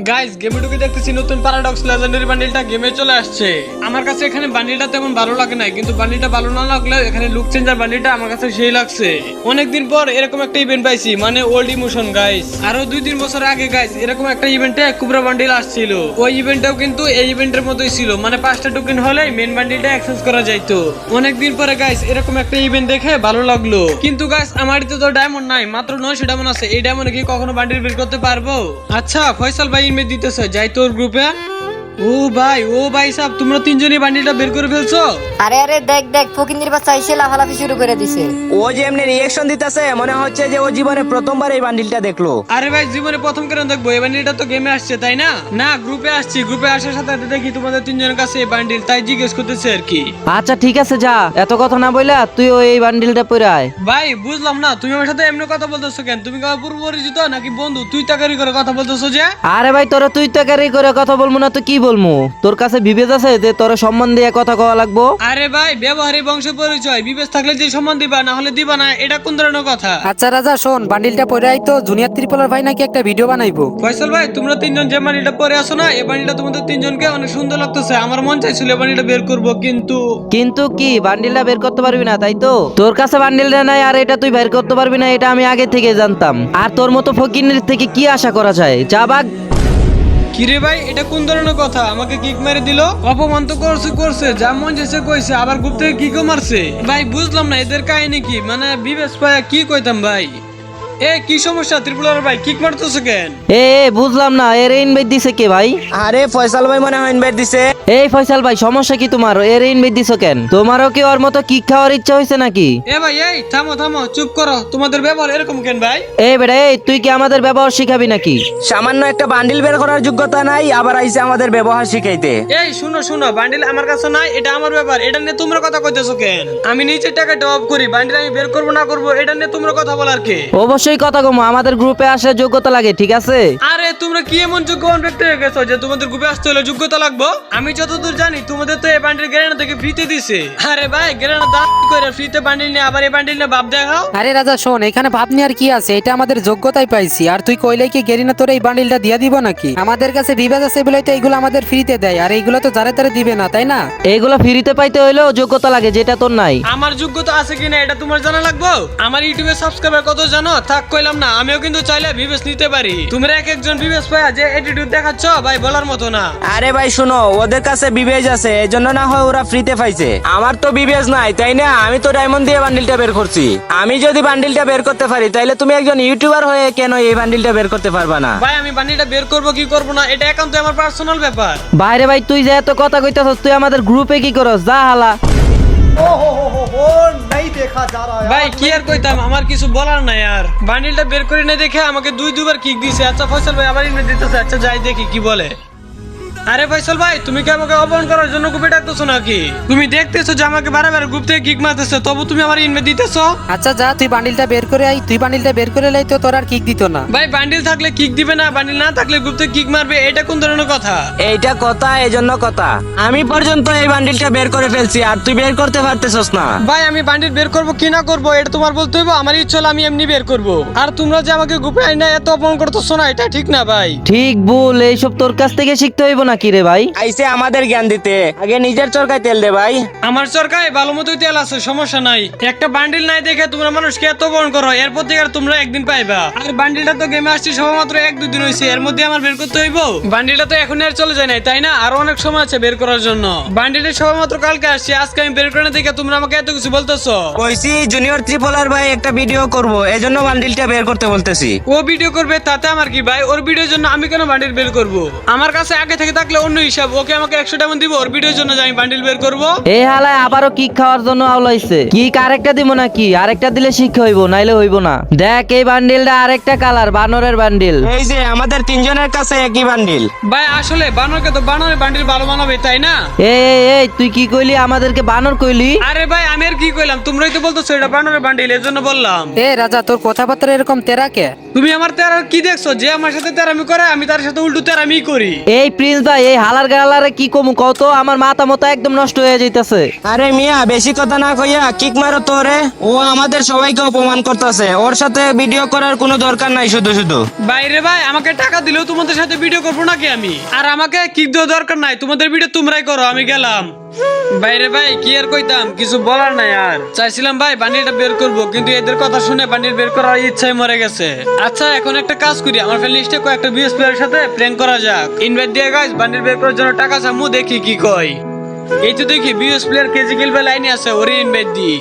Guys গেমে ঢুকে দেখতেছি নতুন প্যারাডক্স লেজেন্ডারি বান্ডিলটা গেমে চলে আসছে। আমার কাছে এখানে বান্ডিলটা তেমন ভালো লাগে না কিন্তু বান্ডিলটা ভালো না লাগলে এখানে লুক চেঞ্জার বান্ডিলটা আমার কাছে সেই লাগছে। অনেকদিন পর এরকম একটা ইভেন্ট পাইছি মানে ওল্ড ইমোশন গাইস আরও দুই তিন বছর আগে গাইস এরকম একটা ইভেন্টে কুবরা বান্ডিল আসছিল। ওই ইভেন্টটাও কিন্তু এই ইভেন্টের মতোই ছিল মানে পাঁচটা টোকেন হলে মেন বান্ডিলটা অ্যাক্সেস করা যাইতো। অনেকদিন পরে গাইস এরকম একটা ইভেন্ট দেখে ভালো লাগল। কিন্তু গাইস আমার তো তো ডায়মন্ড নাই, মাত্র নয়শো ডায়মন্ড আছে, এই ডায়মন্ডে কি কখনো বান্ডিল বের করতে পারব? আচ্ছা ফয়সাল ভাই ইনভেট দিতেছে যাই তোর গ্রুপে ও ভাই ও ভাই সাহেব তোমরা তিনজনই বান্ডিলটা বের করে ফেলছো? আরে আরে দেখ দেখ ফকিন্দির বাচ্চা এসে লাফালাফি শুরু করে দিছে। ও যে এমনি রিয়েকশন দিতেছে মনে হচ্ছে যে ও জীবনে প্রথমবার এই বান্ডিলটা দেখল। আরে ভাই জীবনে প্রথম কেন দেখব? এই বান্ডিলটা তো গেমে আসছে তাই না? না গ্রুপে আসছি গ্রুপে আসার সাথে সাথে দেখি তোমাদের তিনজনের কাছে এই বান্ডিল তাই জিজ্ঞেস করতেছে আর কি। আচ্ছা ঠিক আছে যা। এত কথা না বইলা তুই ওই বান্ডিলটা পরে আয়। ভাই বুঝলাম না তুমি আমার সাথে এমনি কথা বলতেছো কেন? তুমি কারও পূর্ব পরিচিত নাকি বন্ধু? তুই তাকারি করে কথা বলতেছো যে? আরে ভাই তোরা তুই তাকারি করে কথা বলব না তো কি বলব তোর কাছে বিবেচ আছে যে তোর সম্মান দিয়ে কথা কওয়া লাগবো? আরে ভাই ব্যবহারে বংশ পরিচয়। বিবেশ থাকলে যে সম্মান দিবা না হলে দিবা না এটা কোন ধরনের কথা? আচ্ছা রাজা শোন বান্ডিলটা পরে আই তো। জুনিয়র ত্রিপলার ভাই নাকি একটা ভিডিও বানাইবো? ফয়সাল ভাই তোমরা তিনজন যে বাণীটা পরে আসো না এই বাণীটা তোমাদের তিনজনকে অনেক সুন্দর লাগতেছে। আমার মন চাইছিল এই বাণীটা বের করব কিন্তু কিন্তু কি বান্ডিলটা বের করতে পারবি না তাই তো? তোর কাছে বান্ডিলটা নাই আর এটা তুই বের করতে পারবি না এটা আমি আগে থেকে জানতাম। আর তোর মতো ফকিনের থেকে কি আশা করা যায়? যা বাগ কিরে ভাই এটা কোন ধরনের কথা? আমাকে কিক মেরে দিল? অপমান তো করছে করছে যা মন চেয়েছে কইছে আবার গ্রুপ থেকে কিকও মারছে। ভাই বুঝলাম না এদের কাহিনী কি? মানে বিবেশ পায়া কি কইতাম ভাই? এ কি সমস্যা ত্রিপুরার ভাই? কিক মারতেছে কেন? এ বুঝলাম না এর ইনভাইট দিছে কে ভাই? আরে ফয়সাল ভাই মনে হয় ইনভাইট দিছে। এই ফয়সাল ভাই সমস্যা কি তোমার? এর ইনভাইট দিছো কেন? তোমারও কি ওর মতো কিক খাওয়ার ইচ্ছা হয়েছে নাকি? এ ভাই এই থামো থামো চুপ করো। তোমাদের ব্যবহার এরকম কেন ভাই? এই বেটা এই তুই কি আমাদের ব্যবহার শিখাবি নাকি? সামান্য একটা বান্ডিল বের করার যোগ্যতা নাই আবার আইছে আমাদের ব্যবহার শিখাইতে। এই শুনো শুনো বান্ডিল আমার কাছে নাই এটা আমার ব্যাপার। এটা নিয়ে তোমরা কথা কইতেছো কেন? আমি নিজের টাকা টপ করি বান্ডিল আমি বের করব না করব এটা নিয়ে তোমরা কথা বলার কে? অবশ্যই কথা কমো আমাদের গ্রুপে আসার যোগ্যতা লাগে ঠিক আছে? আরে তোমরা কি এমন যোগ্যবান ব্যক্তি হয়ে গেছো যে তোমাদের গ্রুপে আসতে হলে যোগ্যতা লাগবো? আমি যতদূর জানি তোমাদের তো এই বান্ডিল গ্রেনেড থেকে ফ্রিতে দিছে। আরে ভাই গ্রেনেড দাম করে? ফ্রিতে বান্ডিল নিয়ে আবার এই বান্ডিল নিয়ে ভাব দেখাও। আরে রাজা শোন এখানে ভাবনি আর কি আছে? এটা আমাদের যোগ্যতাই পাইছি। আর তুই কইলে কি গেরিনা তোর এই বান্ডিলটা দিয়ে দিব নাকি? আমাদের কাছে বিবেক আছে বলে তো এইগুলো আমাদের ফ্রিতে দেয়। আর এইগুলো তো যারে তারে দিবে না তাই না? এইগুলো ফ্রিতে পাইতে হইলেও যোগ্যতা লাগে যেটা তোর নাই। আমার যোগ্যতা আছে কিনা এটা তোমার জানা লাগবো? আমার ইউটিউবে সাবস্ক্রাইবার কত জানো? থাক কইলাম না। আমিও কিন্তু চাইলে বিবেস নিতে পারি। তোমরা এক একজন বিবেস পায়া যে এটিটিউড দেখাচ্ছ ভাই বলার মতো না। আরে ভাই শোনো ওদের কাছে বিবেজ আছে এই জন্য না হয় ওরা ফ্রিতে পাইছে। আমার তো বিবেজ নাই তাই না? আমি তো ডায়মন্ড দিয়ে বান্ডিলটা বের করছি। আমি যদি বান্ডিলটা বের করতে পারি তাইলে তুমি একজন ইউটিউবার হয়ে কেন এই বান্ডিলটা বের করতে পারবা না? ভাই আমি বান্ডিলটা বের করব কি করব না? এটা একান্ত আমার পার্সোনাল ব্যাপার। বাইরে ভাই তুই যে এত কথা কইতাছস তুই আমাদের গ্রুপে কি করস? যা হালা। ভাই কি আর কইতাম? আমার কিছু বলার নাই আর। বান্ডিলটা বের করে না দেখে আমাকে দুই দুবার কিক দিছে। আচ্ছা ফয়সাল ভাই আবার ইনভাইট দিতেছে। আচ্ছা যাই দেখি কি বলে। আরে ফয়সাল ভাই তুমি কি আমাকে অপমান করার জন্য গ্রুপে ডাকতেছো নাকি? তুমি দেখতেছো যে আমাকে বারবার গ্রুপ থেকে কিক মারতেছো তবু তুমি আমার ইনভাইট দিতেছো? আচ্ছা যা তুই বান্ডিলটা বের করে আই তুই বান্ডিলটা বের করে লাই তো তোর আর কিক দিত না। ভাই বান্ডিল থাকলে কিক দিবে না বান্ডিল না থাকলে গ্রুপ থেকে কিক মারবে এটা কোন ধরনের কথা? এইটা কথা এজন্য কথা। আমি পর্যন্ত এই বান্ডিলটা বের করে ফেলছি আর তুই বের করতে পারতেছস না। ভাই আমি বান্ডিল বের করব কি না করব এটা তোমার বলতে হইব আমার ইচ্ছা হলো আমি এমনি বের করব। আর তোমরা যে আমাকে গ্রুপে আইনা এত অপমান করতেছো না এটা ঠিক না ভাই? ঠিক বল এইসব তোর কাছ থেকে শিখতে হইব নাকি রে ভাই? আইসে আমাদের জ্ঞান দিতে। আগে নিজের চরকায় তেল দে ভাই। আমার সরকার ভালো মতোই তেল আছে সমস্যা নাই। একটা বান্ডিল নাই দেখে তোমরা মানুষকে এত বরণ করো এরপর থেকে আর তোমরা একদিন পাইবা। আর বান্ডিলটা তো গেমে আসছে সবে মাত্র এক দুই দিন হয়েছে এর মধ্যে আমার বের করতে হইব? বান্ডিলটা তো এখন আর চলে যায় নাই তাই না? আরও অনেক সময় আছে বের করার জন্য। বান্ডিলের সবে মাত্র কালকে আসছে আজকে আমি বের করে না দেখে তোমরা আমাকে এত কিছু বলতেছো? কইছি জুনিয়র ত্রিপলার ভাই একটা ভিডিও করব এজন্য বান্ডিলটা বের করতে বলতেছি। ও ভিডিও করবে তাতে আমার কি ভাই? ওর ভিডিওর জন্য আমি কেন বান্ডিল বের করব? আমার কাছে আগে থেকে থাকলে অন্য হিসাব। ওকে আমাকে একশো টাকা দিব ওর ভিডিওর জন্য যে আমি বান্ডিল বের করব। এই হালায় আবারও কিক খাওয়ার জন্য আওলাইছে কিক আরেকটা দিব নাকি? আরেকটা দিলে শিক্ষা হইব নাইলে হইব না। দেখ এই বান্ডিলটা আরেকটা কালার বানরের বান্ডিল। এই যে আমাদের তিনজনের কাছে একই বান্ডিল। ভাই আসলে বানরকে তো বানরের বান্ডিল ভালো বানাবে তাই না? এই এই এই তুই কি কইলি? আমাদেরকে বানর কইলি? আরে ভাই আমি আর কি কইলাম? তোমরাই তো বলতো এটা বানরের বান্ডিল এর জন্য বললাম। এ রাজা তোর কথাবার্তা এরকম তেরা কে তুমি আমার তেরার কি দেখছ? যে আমার সাথে তেরামি করে আমি তার সাথে উল্টো তেরামি করি। এই প্রিন্স ভাই ভাই এই হালার গালারে কি কমু কত আমার মাথা মতো একদম নষ্ট হয়ে যাইতেছে। আরে মিয়া বেশি কথা না কইয়া কিক মারো তো রে ও আমাদের সবাইকে অপমান করতেছে। ওর সাথে ভিডিও করার কোনো দরকার নাই শুধু শুধু। বাইরে ভাই আমাকে টাকা দিলেও তোমাদের সাথে ভিডিও করব নাকি আমি? আর আমাকে কিক দেওয়া দরকার নাই। তোমাদের ভিডিও তোমরাই করো আমি গেলাম। বাইরে ভাই, কি আর কইতাম? কিছু বলার নাই আর। চাইছিলাম ভাই বানিটা বের করব, কিন্তু এদের কথা শুনে বান্ডিল বের করার ইচ্ছাই মরে গেছে। আচ্ছা এখন একটা কাজ করি, আমার ফ্রেন্ড লিস্টে কয়েকটা বিএস প্লেয়ারের সাথে প্র্যাঙ্ক করা যাক। ইনভাইট দিয়ে গাইস বান্ডিল বের করার জন্য টাকা চামু, দেখি কি কয়। এই তো দেখি বিএস প্লেয়ার কেজি খেলবে লাইনে আছে ওরে ইনভাইট দিই।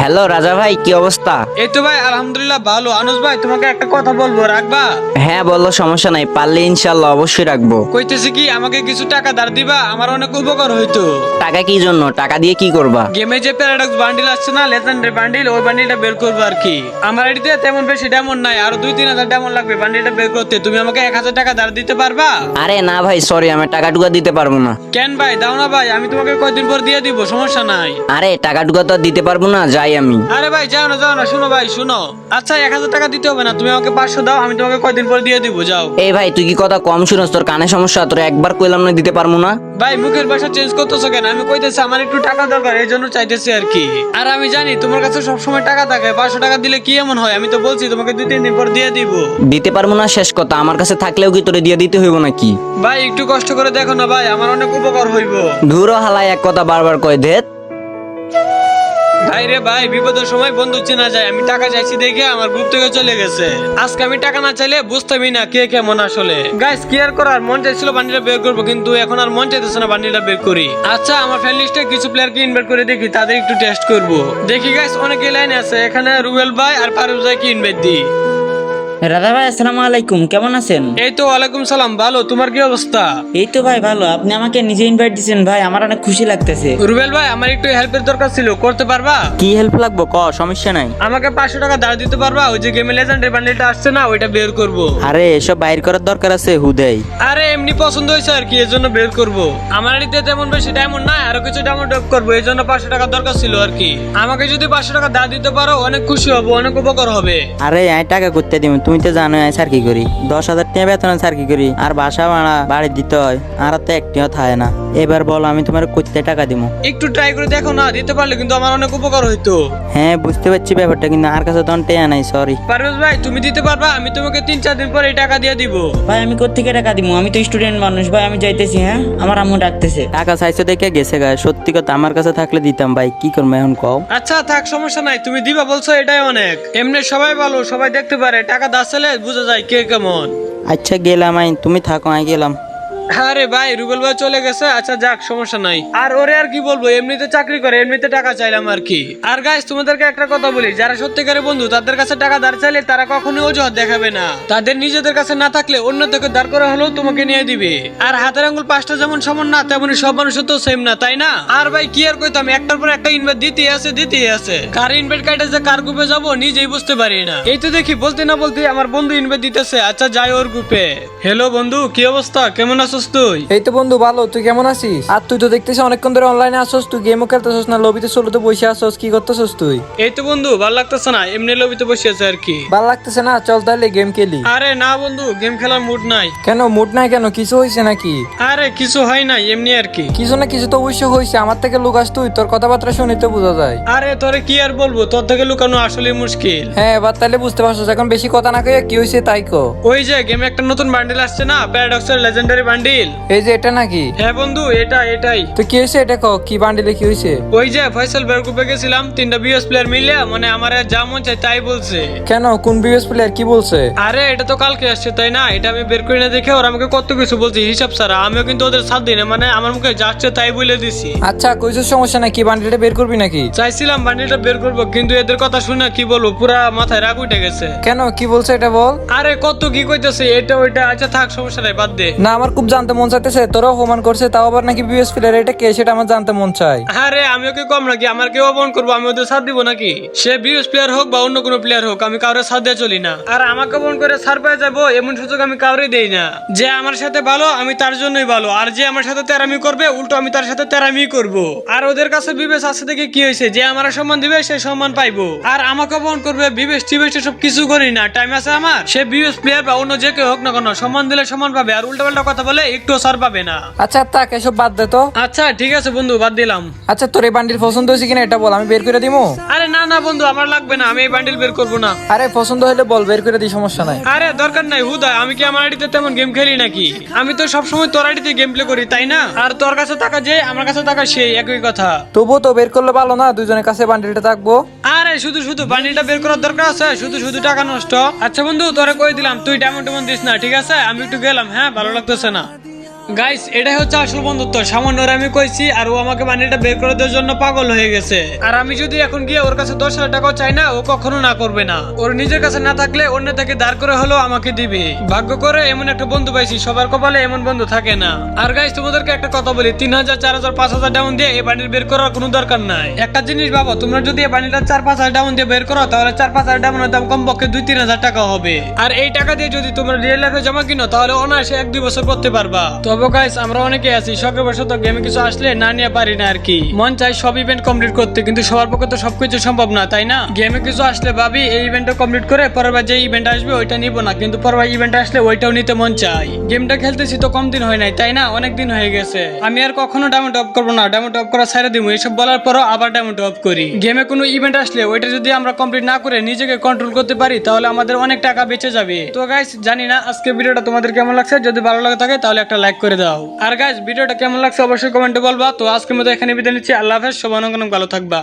হ্যালো রাজা ভাই কি অবস্থা? এই তো ভাই আলহামদুলিল্লাহ ভালো। আনুস ভাই তোমাকে একটা কথা বলব রাখবা? হ্যাঁ বলল সমস্যা নাই পারলে ইনশাল্লাহ অবশ্যই রাখব। কইতেছি কি আমাকে কিছু টাকা ধার দিবা আমার অনেক উপকার হইতো। টাকা কি জন্য? টাকা দিয়ে কি করবা? গেমে যে প্যারাডক্স বান্ডিল আসছে না লেজেন্ডারি বান্ডিল ওই বান্ডিলটা বের করব আর কি। আমার এটিতে তেমন বেশি ডায়মন্ড নাই আর দুই তিন হাজার ডায়মন্ড লাগবে বান্ডিলটা বের করতে। তুমি আমাকে এক হাজার টাকা ধার দিতে পারবা? আরে না ভাই সরি আমি টাকা টুকা দিতে পারব না। কেন ভাই? দাও না ভাই আমি তোমাকে কয়দিন পর দিয়ে দিব সমস্যা নাই। আরে টাকা টুকা তো দিতে পারব না যাই আমি। আরে ভাই যাও না যাও না শুনো ভাই শুনো। আচ্ছা এক হাজার টাকা দিতে হবে না তুমি আমাকে পাঁচশো দাও আমি তোমাকে কয়দিন পর দিয়ে দিব যাও। এই ভাই তুই কি কথা কম শুনস? তোর কানে সমস্যা তোর একবার কইলাম না দিতে পারব না। ভাই মুখের ভাষা চেঞ্জ করতেছো কেন? আমি কইতেছি আমার একটু টাকা দরকার এই জন্য চাইতেছি আর কি। আর আমি জানি তোমার কাছে সবসময় টাকা থাকে পাঁচশো টাকা দিলে কি এমন হয়? আমি তো বলছি তোমাকে দুই তিন দিন পর দিয়ে দিব। দিতে পারব না শেষ কথা। আমার কাছে থাকলেও কি তোরে দিয়ে দিতে হইব নাকি? ভাই একটু কষ্ট করে দেখো না ভাই আমার অনেক উপকার হইব। ধুরো হালাই এক কথা বারবার কয় দেত ভাই রে ভাই, বিপদের সময় বন্ধু চেনা যায়, আমি টাকা চাইছি দেখে আমার গ্রুপ থেকে চলে গেছে। আজকে আমি টাকা না চাইলে বুঝতামই না কে কেমন আসলে। গাইস কি আর করার, মন চাইছিল বান্ডিলটা বের করব, কিন্তু এখন আর মন চাইতেছে না বান্ডিলটা বের করি। আচ্ছা আমার ফ্যান লিস্টে কিছু প্লেয়ারকে ইনভাইট করে দেখি, তাদের একটু টেস্ট করব। দেখি গাইস অনেকে লাইন আছে, এখানে রুবেল ভাই আর পারুল ভাইকে ইনভাইট দিই। রাধা ভাই আসসালামু আলাইকুম। কেমন আছেন? এই তো ওয়ালাইকুম সালাম। ভালো তোমার কি অবস্থা? এই তো ভাই ভালো। আপনি আমাকে নিজে ইনভাইট দিয়েছেন ভাই আমার অনেক খুশি লাগতেছে। রুবেল ভাই আমার একটু হেল্পের দরকার ছিল করতে পারবা? কি হেল্প লাগবো? ক সমস্যা নাই। আমাকে পাঁচশো টাকা ধার দিতে পারবা? ওই যে গেমে লেজেন্ডের বান্ডিলটা আসছে না ওইটা বের করব। আরে এসব বাইর করার দরকার আছে হুদেই। আরে এমনি পছন্দ হয়েছে আর কি এর জন্য বের করব। আমার এদিকে তেমন বেশি ডায়মন্ড নাই আরও কিছু ডায়মন্ড ড্রপ করব এই জন্য পাঁচশো টাকা দরকার ছিল আর কি। আমাকে যদি পাঁচশো টাকা ধার দিতে পারো অনেক খুশি হব অনেক উপকার হবে। আরে টাকা করতে দিব তুমি তো জানো আমি স্যার কি করি? দশ হাজার টাকা বেতন স্যার কি করি? আর বাসা ভাড়া বাড়ি দিতে হয় আর তো একটিও থাকে না। এবার বলো আমি তোমার করতে টাকা দিব? একটু ট্রাই করে দেখো না দিতে পারলে কিন্তু আমার অনেক উপকার হইতো। হ্যাঁ বুঝতে পারছি ব্যাপারটা কিন্তু আর কাছে তখন টেয়া নাই সরি পারভেজ ভাই তুমি দিতে পারবা আমি তোমাকে তিন চার দিন পর টাকা দিয়ে দিব। ভাই আমি কোথেকে টাকা দিব আমি তো স্টুডেন্ট মানুষ ভাই আমি যাইতেছি হ্যাঁ? আমার আম্মু ডাকতেছে। টাকা চাইছে দেখে গেছে গায়ে সত্যি কথা আমার কাছে থাকলে দিতাম ভাই কি করব এখন কও? আচ্ছা থাক সমস্যা নাই তুমি দিবা বলছো এটাই অনেক। এমনি সবাই ভালো সবাই দেখতে পারে টাকা দাঁড়ালে বুঝা যায় কে কেমন আচ্ছা গেলাম আইন তুমি থাকো আমি গেলাম। আরে ভাই, রুবেল ভাই চলে গেছে। আচ্ছা যাক, সমস্যা নাই। আর ওরে আর কি বলব, এমনিতে চাকরি করে, এমনিতে টাকা চাইলাম আর কি। আর গাইস তোমাদেরকে একটা কথা বলি, যারা সত্যিকারের বন্ধু, তাদের কাছে টাকা ধার চাইলে তারা কখনোই অজুহাত দেখাবে না। তাদের নিজেদের কাছে না থাকলে অন্য থেকে দাঁড় করা হলেও তোমাকে নিয়ে দিবে। আর হাতের আঙ্গুল পাঁচটা যেমন সমান না, তেমনই সব মানুষের তো সেম না, তাই না? আর ভাই, কি আর কইতাম, একটার পর একটা ইনভাইট দিতেই আছে দিতে আছে। কার ইনভাইট কার্ডে যে কার গ্রুপে যাব, নিজেই বুঝতে পারি না। এই তো দেখি, বলতে না বলতে আমার বন্ধু ইনভাইট দিতেছে। আচ্ছা যাই ওর গ্রুপে হ্যালো বন্ধু, কি অবস্থা? কেমন আছিস তুই? এই তো বন্ধু ভালো। তুই কেমন আছিস? আর তুই তো দেখতেছিস অনেকক্ষণ ধরে অনলাইনে আসছস তুই গেমও খেলতেছস না লবিতে বসে কি করতেছস তুই? এই তো বন্ধু ভালো লাগতেছে না এমনি লবিতে বসে আছে আর কি। ভালো লাগতেছে না চল তাহলে গেম খেলি। আরে না বন্ধু গেম খেলার মুড নাই। কেন মুড নাই কেন? কিছু হয়েছে নাকি? আরে কিছু হয় নাই এমনি আর কি। কিছু না কিছু তো অবশ্যই হয়েছে আমার থেকে লুকাস তুই তোর কথাবার্তা শুনে তো বোঝা যায়। আরে তোরে কি আর বলব তোর থেকে লুকানো আসলে মুশকিল। হ্যাঁ এবার তাহলে বুঝতে পারছস এখন বেশি কথা না কয়ে কি হয়েছে তাই কো ওই যে গেমে একটা নতুন বান্ডিল আসছে না প্যারাডক্সের লেজেন্ডারি বান্ডিল এই যে এটা নাকি? হ্যাঁ বন্ধু এটা এটাই। তো কি হয়েছে এটা কো কি বান্ডিলে কি হয়েছে? ওই যে ফয়সাল বেরকুপে গেছিলাম তিনটা বিএস প্লেয়ার মিলে মানে আমার যা মন চাই তাই বলছে। কেন? কোন বিএস প্লেয়ার কি বলছে? আরে এটা তো কালকে আসছে তাই না? এটা আমি বের করি না দেখে ওরা আমাকে কত কিছু বলছে হিসাব ছাড়া। আমিও কিন্তু ওদের সাথ দিই না মানে আমার মুখে যাচ্ছে তাই বলে দিছি। আচ্ছা কইছিস সমস্যা নাই কি বান্ডিলটা বের করবি নাকি? চাইছিলাম বান্ডিলটা বের করব কিন্তু এদের কথা শুনে কি বলব পুরা মাথায় রাগ উঠে গেছে। কেন? কি বলছে এটা বল? আরে কত কি কইতেছে এটা ওইটা আচ্ছা থাক সমস্যা নাই বাদ দে। না আমার খুব জানতে মন চাইতেছে, তোরাও অপমান করছে, তাও আবার নাকি বিএস প্লেয়ার এটা কে সেটা আমার জানতে মন চাই আরে, আমিও কি কম নাকি? আমার কেউ অপমান করব আমি ওদের সাথ দিব নাকি? সে বিএস প্লেয়ার হোক বা অন্য কোনো প্লেয়ার হোক, আমি কারোর সাথ দিয়ে চলি না। আর আমাকে অপমান করে সার পেয়ে যাব, এমন সুযোগ আমি কাউরে দেই না। যে আমার সাথে ভালো, আমি তার জন্যই ভালো। আর যে আমার সাথে তেরামি করবে, উল্টো আমি তার সাথে তেরামি করব। আর ওদের কাছে বিবেশ আছে দেখে কি হয়েছে? যে আমার সম্মান দিবে, সে সম্মান পাইবো। আর আমাকে অপমান করবে বিবেশ টিবেশ সব কিছু করি না। টাইম আছে আমার? সে বিএস প্লেয়ার বা অন্য যে কেউ হোক না কেন, সম্মান দিলে সম্মান পাবে, আর উল্টো পাল্টা কথা বলে একটু সার পাবে না। আচ্ছা তাক এসব বাদ দে তো। আচ্ছা ঠিক আছে বন্ধু বাদ দিলাম। আচ্ছা তোর এই বান্ডিল পছন্দ হয়েছে কিনা এটা বল আমি বের করে দিবো আরে না না বন্ধু আমার লাগবে না আমি এই বান্ডিল বের করব না। আরে পছন্দ হলে বল বের করে দিই সমস্যা নাই। আরে দরকার নাই হুদা আমি কি আমার আইডিতে তেমন গেম খেলি নাকি? আমি তো সবসময় তোর আইডিতে গেম প্লে করি তাই না? আর তোর কাছে টাকা যে আমার কাছে টাকা সেই একই কথা। তবুও তো বের করলে ভালো না দুজনের কাছে বান্ডিলটা থাকব। আরে শুধু শুধু বান্ডিলটা বের করার দরকার আছে শুধু শুধু টাকা নষ্ট। আচ্ছা বন্ধু তোরে কই দিলাম তুই ডায়মন্ড টেমন দিস না ঠিক আছে? আমি একটু গেলাম হ্যাঁ ভালো লাগতেছে না। গাইস এটাই হচ্ছে আসল বন্ধুত্ব। সামান্য আমি কইছি আর ও আমাকে বান্ডিলটা বের করে দেওয়ার জন্য পাগল হয়ে গেছে। আর আমি যদি এখন গিয়ে ওর কাছে দশ হাজার টাকাও চাই না, ও কখনো না করবে না। ওর নিজের কাছে না থাকলে অন্য থেকে দাঁড় করে হলেও আমাকে দিবে। ভাগ্য করে এমন একটা বন্ধু পাইছি, সবার কপালে এমন বন্ধু থাকে না। আর গাইস তোমাদেরকে একটা কথা বলি, তিন হাজার, চার হাজার, পাঁচ হাজার ডাউন দিয়ে এই বান্ডিল বের করার কোনো দরকার নাই। একটা জিনিস ভাবো, তোমরা যদি এই বান্ডিলটা চার, পাঁচ হাজার ডাউন দিয়ে বের করো, তাহলে চার, পাঁচ হাজার ডাউনের দাম কমপক্ষে দুই, তিন হাজার টাকা হবে। আর এই টাকা দিয়ে যদি তোমরা রিয়েল লাইফে জমা কিনো, তাহলে অনায়াসে এক, দুই বছর করতে পারবা। তবে গাইস আমরা অনেকে আছি শখের বশত গেমে কিছু আসলে না নিয়ে পারি না আর কি। মন চাই সব ইভেন্ট কমপ্লিট করতে, কিন্তু সবার পক্ষে তো সবকিছু সম্ভব না, তাই না? গেমে কিছু আসলে ভাবি, এই ইভেন্টটা কমপ্লিট করে পরের বার যে ইভেন্ট আসবে ওইটা নিব না, কিন্তু পরের বার ইভেন্ট আসলে ওইটাও নিতে মন চাই গেমটা খেলতেছি তো কম দিন হয় নাই, তাই না? অনেক দিন হয়ে গেছে। আমি আর কখনো ডায়মন্ড অফ করব না ডায়মন্ড অফ করা ছাড়া দিব এইসব বলার পরও আবার ডায়মন্ড অফ করি। গেমে কোনো ইভেন্ট আসলে ওইটা যদি আমরা কমপ্লিট না করে নিজেকে কন্ট্রোল করতে পারি, তাহলে আমাদের অনেক টাকা বেঁচে যাবে। তো গাইস জানি না আজকে ভিডিওটা তোমাদের কেমন লাগছে, যদি ভালো লাগে থাকে তাহলে একটা লাইক করে দাও। আর গাছ ভিডিওটা কেমন লাগছে অবশ্যই কমেন্টে বলবা। তো আজকের মতো এখানে বিদায় নিচ্ছি। আল্লাহ হাফেজ অনেক ভালো থাকবা।